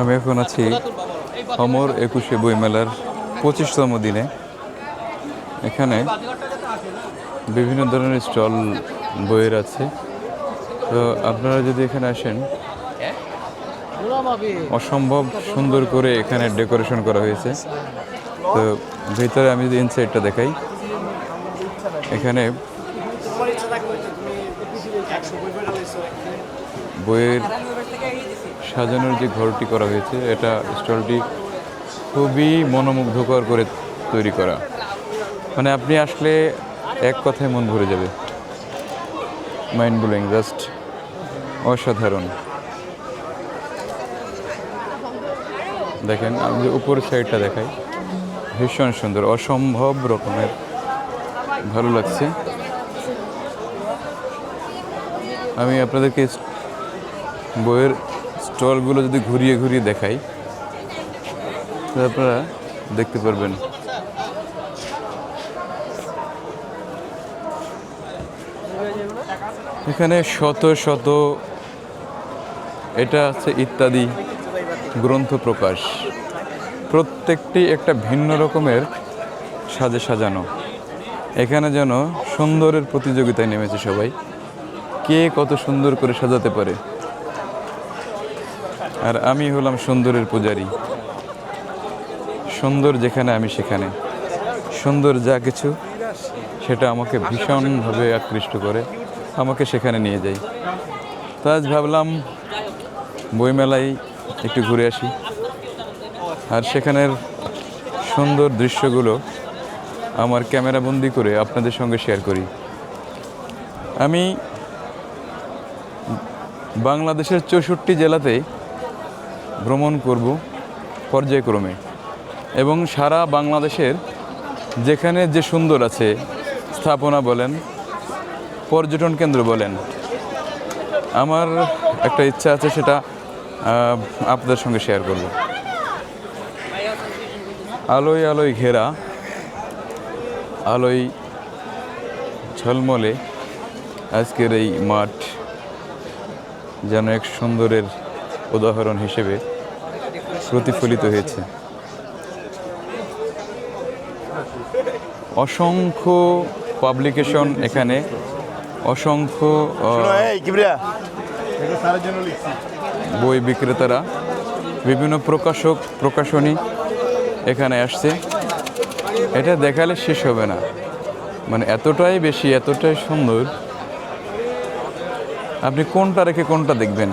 আমি এখন আছি অমর একুশে বইমেলার পঁচিশতম দিনে। এখানে বিভিন্ন ধরনের স্টল, বইয়ের আছে। তো আপনারা যদি এখানে আসেন, অসম্ভব সুন্দর করে এখানে ডেকোরেশন করা হয়েছে। তো ভিতরে আমি যদি ইনসাইডটা দেখাই, এখানে বইয়ের সাজানোর যে ঘরটি করা হয়েছে, এটা স্টলটি খুবই মনোমুগ্ধকর করে তৈরি করা। মানে আপনি আসলে এক কথায় মন ভরে যাবে। মাইন্ড ব্লোয়িং জাস্ট অসাধারণ। দেখেন, আমি যে উপরের সাইডটা দেখাই, ভীষণ সুন্দর, অসম্ভব রকমের। ভালো লাগছে। আমি আপনাদেরকে বইয়ের স্টলগুলো যদি ঘুরিয়ে ঘুরিয়ে দেখাই আপনারা দেখতে পারবেন। এখানে শত শত এটা আছে ইত্যাদি গ্রন্থ প্রকাশ। প্রত্যেকটি একটা ভিন্ন রকমের সাজে সাজানো। এখানে যেন সুন্দরের প্রতিযোগিতায় নেমেছে সবাই। কে কত সুন্দর করে সাজাতে পারে? আর আমি হলাম সুন্দরের পূজারী। সুন্দর যেখানে, আমি সেখানে। সুন্দর যা কিছু, সেটা আমাকে ভীষণভাবে আকৃষ্ট করে, আমাকে সেখানে নিয়ে যাই তো আজ ভাবলাম, বইমেলায় একটু ঘুরে আসি। আর সেখানের সুন্দর দৃশ্যগুলো আমার ক্যামেরা বন্দি করে আপনাদের সঙ্গে শেয়ার করি। আমি বাংলাদেশের চৌষট্টি জেলাতে ভ্রমণ করব পর্যায়ক্রমে। এবং সারা বাংলাদেশের যেখানে যে সুন্দর আছে, স্থাপনা বলেন, পর্যটন কেন্দ্র বলেন, আমার একটা ইচ্ছা আছে সেটা আপনাদের সঙ্গে শেয়ার করব। আলোয় আলোয় ঘেরা, আলোয় ঝলমলে আজকের এই মাঠ যেন এক সুন্দরের উদাহরণ হিসেবে প্রতিফলিত হয়েছে। অসংখ্য পাবলিকেশন এখানে অসংখ্য বই বিক্রেতারা বিভিন্ন প্রকাশক প্রকাশনী এখানে আসছে। এটা দেখালে শেষ হবে না। মানে এতটাই বেশি এতটাই সুন্দর। আপনি কোনটা রেখে কোনটা দেখবেন?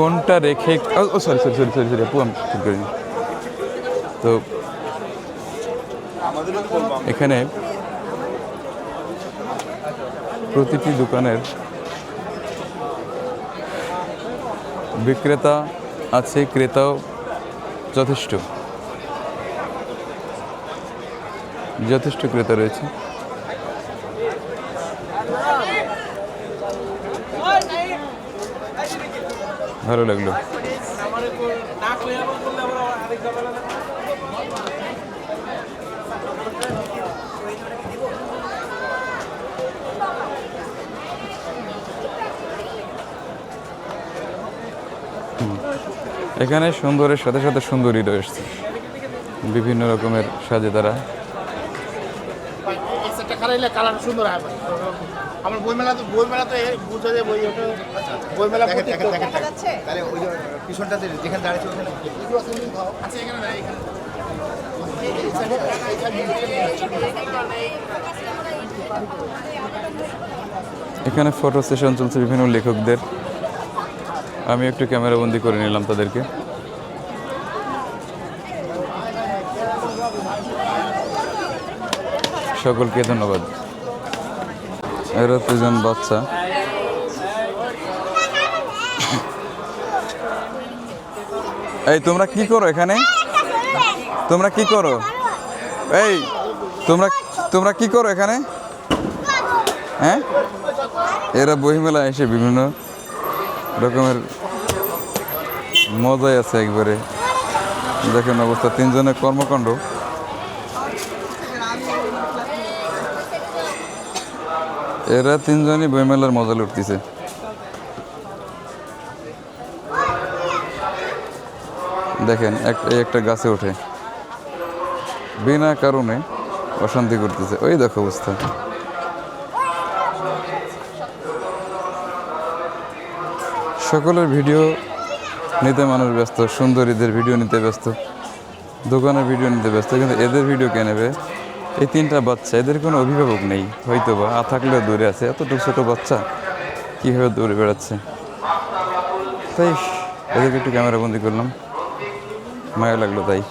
কোনটা রেখে ও sorry sorry sorry sorry sorry আপু, আমি ঠিক করিনি। তো এখানে প্রতিটি দোকানের বিক্রেতা আছে, ক্রেতাও যথেষ্ট। যথেষ্ট ক্রেতা রয়েছে। ভালো লাগল। এখানে সুন্দরের সাথে সাথে সুন্দরী রয়েছে বিভিন্ন রকমের সাজে তারা। আমার বইমেলা তো বইমেলা তো বুঝা যায় বই ওটা বইমেলা প্রতি তাহলে ওই পিছনটাতে যেখানে দাঁড়িয়েছে ওখানে। আচ্ছা এখানে না এখানে। এখানে ফটো সেশন চলছে বিভিন্ন লেখকদের। আমি একটু ক্যামেরা বন্দি করে নিলাম তাদেরকে। সকলকে ধন্যবাদ। এরা দুজন বাচ্চা। এই, তোমরা কি করো এখানে? তোমরা কি করো? এই, তোমরা তোমরা কি করো এখানে? হ্যাঁ? এরা বইমেলা এসে বিভিন্ন রকমের মজাই আছে একবারে। দেখেন অবস্থা, তিনজনের কর্মকাণ্ড। এরা তিনজনই বইমেলার মজা লুটতেছে। দেখেন এই একটা গাছে ওঠে। বিনা কারণে অশান্তি করতেছে। ওই দেখো অবস্থা। সকলের ভিডিও নিতে মানুষ ব্যস্ত, সুন্দরীদের ভিডিও নিতে ব্যস্ত, দোকানের ভিডিও নিতে ব্যস্ত, কিন্তু এদের ভিডিও কে নেবে? এই তিনটা বাচ্চা, এদের কোনো অভিভাবক নেই। হয়তো বা থাকলেও দূরে আছে, এতটুকু ছোটো বাচ্চা কীভাবে দৌড়ে বেড়াচ্ছে? তাই, এদেরকে একটু ক্যামেরা বন্দি করলাম। মায়া লাগল তাই।